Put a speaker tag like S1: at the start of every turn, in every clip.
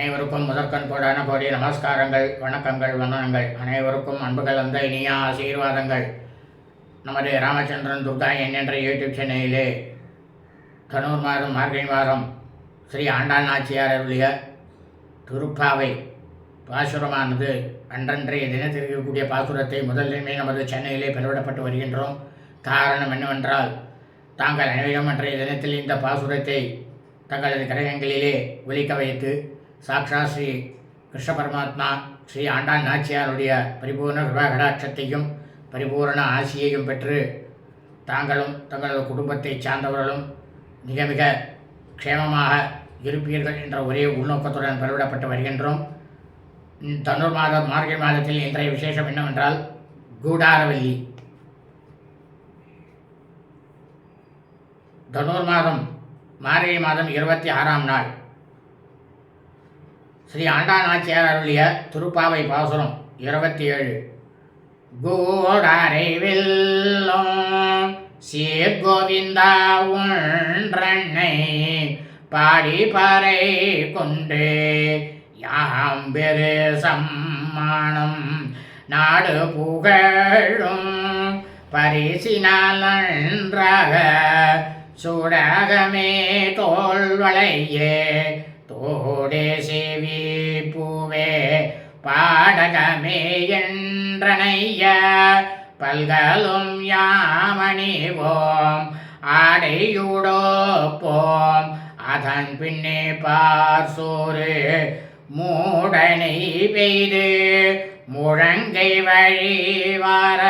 S1: அனைவருக்கும் முதற்கண் போடான போடி நமஸ்காரங்கள் வணக்கங்கள் வந்தனங்கள். அனைவருக்கும் அன்புகள் கலந்த இனிய ஆசீர்வாதங்கள். நமது ராமச்சந்திரன் துர்கா என் என்ற யூடியூப் சேனலிலே தனூர் மாதம் மார்கழி மாதம் ஸ்ரீ ஆண்டாள் நாச்சியார் அருளிய திருப்பாவை பாசுரமானது அன்றன்றைய தினத்தில் இருக்கக்கூடிய பாசுரத்தை முதலிலுமே நமது சென்னையிலே பெறவிடப்பட்டு வருகின்றோம். காரணம் என்னவென்றால் தாங்கள் அனைவரும் அன்றைய தினத்தில் இந்த பாசுரத்தை தங்களது கிரகங்களிலே ஒலிக்க வைத்து சாக்ஷா ஸ்ரீ கிருஷ்ண பரமாத்மா ஸ்ரீ ஆண்டாள் நாச்சியாருடைய பரிபூர்ண கிருபாகடாட்சத்தையும் பரிபூரண ஆசியையும் பெற்று தாங்களும் தங்களது குடும்பத்தை சார்ந்தவர்களும் மிக மிக க்ஷேமமாக இருப்பீர்கள் என்ற ஒரே உள்நோக்கத்துடன் பெறவிடப்பட்டு வருகின்றோம். தனுர் மாதம் மார்கழி மாதத்தில் இன்றைய விசேஷம் என்னவென்றால் கூடாரவல்லி. தனுர் மாதம் மார்கழி மாதம் இருபத்தி ஆறாம் நாள். ஸ்ரீ ஆண்டா நாச்சியார் அருளிய திருப்பாவை பாசுரம் இருபத்தி ஏழு கூடாரை வெல்லும் சீர்கோவிந்தா ஒன்றனை பாடி பறை கொண்டு யாம் பெரு சம்மானம் நாடு புகழும் பரிசினால் நன்றாக சுடகமே தோல்வளையே தோடே சேவி பூவே பாடகமே என்றனைய பல்கலும் யாமணிவோம் ஆடையுடோப்போம் அதன் பின்னே பார் சோறு மூடனை பெய்து முழங்கை வழி வர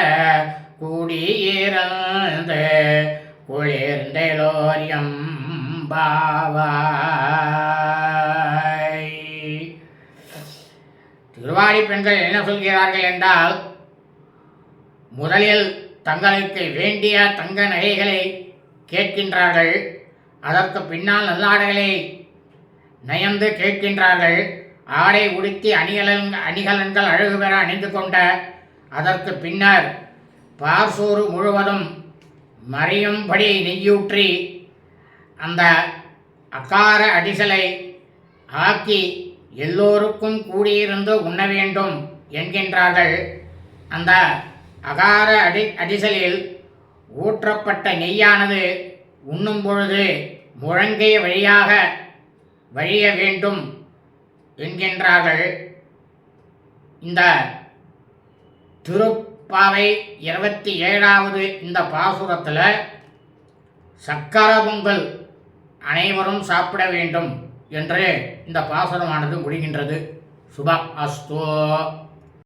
S1: குடியிருந்து குளிர்ந்தெலோரியம் பாவா. திருவாடி பெண்கள் என்ன சொல்கிறார்கள் என்றால் முதலில் தங்களுக்கு வேண்டிய தங்க நகைகளை கேட்கின்றார்கள். அதற்கு பின்னால் நல்லாடைகளை நயந்து கேட்கின்றார்கள். ஆடை உடுத்தி அணிகலன் அணிகலன்கள் அழகு பெற அணிந்து கொண்ட அதற்கு பின்னர் பாசூறு முழுவதும் மறையும்படி நெய்யூற்றி அந்த அக்கார அடிசலை ஆக்கி எல்லோருக்கும் கூடியிருந்து உண்ண வேண்டும் என்கின்றார்கள். அந்த அகார அடி அடிசலில் ஊற்றப்பட்ட நெய்யானது உண்ணும் பொழுது முழங்கை வழியாக வழிய வேண்டும் என்கின்றார்கள். இந்த திருப்பாவை இருபத்தி ஏழாவது இந்த பாசுரத்தில் சக்கர பொங்கல் அனைவரும் சாப்பிட வேண்டும். என்றே இந்த பாசனமானது முடிகின்றது. சுப அஸ்தோ.